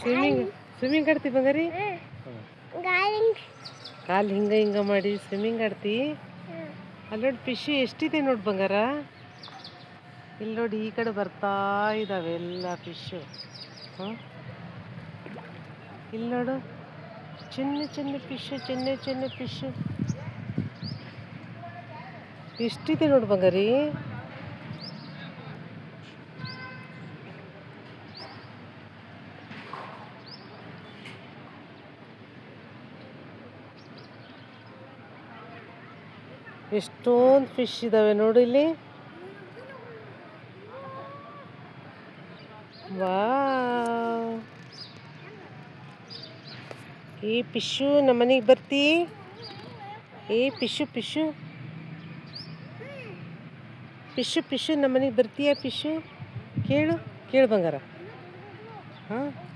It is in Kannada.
ಸ್ವಿಮ್ಮಿಂಗ್ ಸ್ವಿಮ್ಮಿಂಗ್ ಆಡ್ತಿ ಬಂಗಾರಿ? ಕಾಲು ಹಿಂಗೆ ಹಿಂಗೆ ಮಾಡಿ ಸ್ವಿಮ್ಮಿಂಗ್ ಆಡ್ತಿ. ಅಲ್ಲಿ ನೋಡಿ ಫಿಶ್ ಎಷ್ಟಿದೆ ನೋಡಿ ಬಂಗಾರ? ಇಲ್ಲಿ ನೋಡಿ ಈ ಕಡೆ ಬರ್ತಾ ಇದ್ದಾವೆ ಎಲ್ಲ ಫಿಶ್ಶು ಹಾಂ ಇಲ್ಲಿ ನೋಡು. ಚಿನ್ನ ಚಿನ್ನ ಫಿಶ್ ಚಿನ್ನ ಚಿನ್ನ ಫಿಶ್ ಎಷ್ಟಿದೆ ನೋಡು ಬಂಗಾರಿ? ಎಷ್ಟೊಂದು ಫಿಶ್ ಇದ್ದಾವೆ ನೋಡಿ ಇಲ್ಲಿ. ವಾ ಈ ಪಿಶು ನಮ್ಮ ಮನೆಗೆ ಬರ್ತಿ. ಏ ಪಿಶು ಪಿಶು. ಪಿಶು ಪಿಶು ನಮ್ಮನೆಗೆ ಬರ್ತೀಯ ಪಿಶು? ಕೇಳು ಕೇಳು ಬಂಗಾರ. ಹಾಂ?